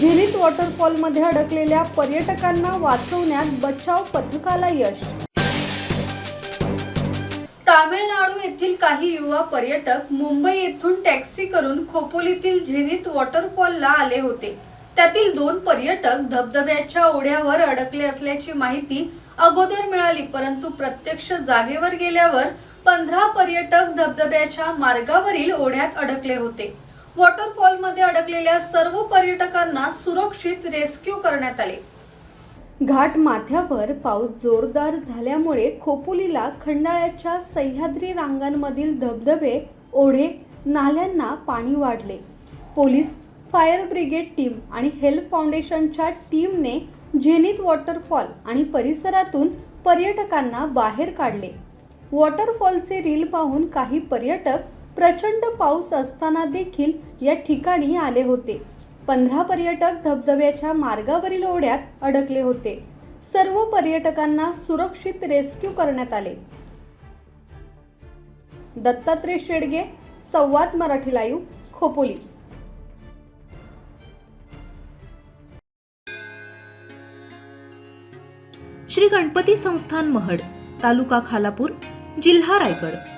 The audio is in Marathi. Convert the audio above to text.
वॉटरफॉलमध्ये अडकलेल्या पर्यटकांना वाचवण्यात बचाव पथकाला यश. तामिळनाडू येथील काही युवा पर्यटक मुंबई येथून टॅक्सी करून खोपोलीतील झिरीत वॉटरफॉलला आले होते. त्यातील दोन पर्यटक धबधब्याच्या ओढ्यावर अडकले असल्याची माहिती अगोदर मिळाली परंतु प्रत्यक्ष जागेवर गेल्यावर पंधरा पर्यटक धबधब्याच्या मार्गावरील ओढ्यात अडकले होते. वॉटरफॉलमध्ये अडकलेल्या सर्व पर्यटकांना सुरक्षित रेस्क्यू करण्यात आले. घाट माथ्यावर पाऊस जोरदार झाल्यामुळे खोपोलीला खंडाळ्याच्या सह्याद्री रांगांमधील धबधबे ओढे नाल्यांना पाणी वाढले. पोलीस फायर ब्रिगेड टीम आणि हेल्थ फाउंडेशनच्या टीमने झेनित वॉटरफॉल आणि परिसरातून पर्यटकांना बाहेर काढले. वॉटरफॉलचे रील पाहून काही पर्यटक प्रचंड पाऊस असताना देखील या ठिकाणी आले होते. पंधरा पर्यटक धबधब्याच्या मार्गावरील ओढ्यात अडकले होते. सर्व पर्यटकांना सुरक्षित रेस्क्यू करण्यात आले. दत्तात्रय शेडगे संवाद मराठी लाईव्ह खोपोली. श्री गणपती संस्थान महड तालुका खालापूर जिल्हा रायगड.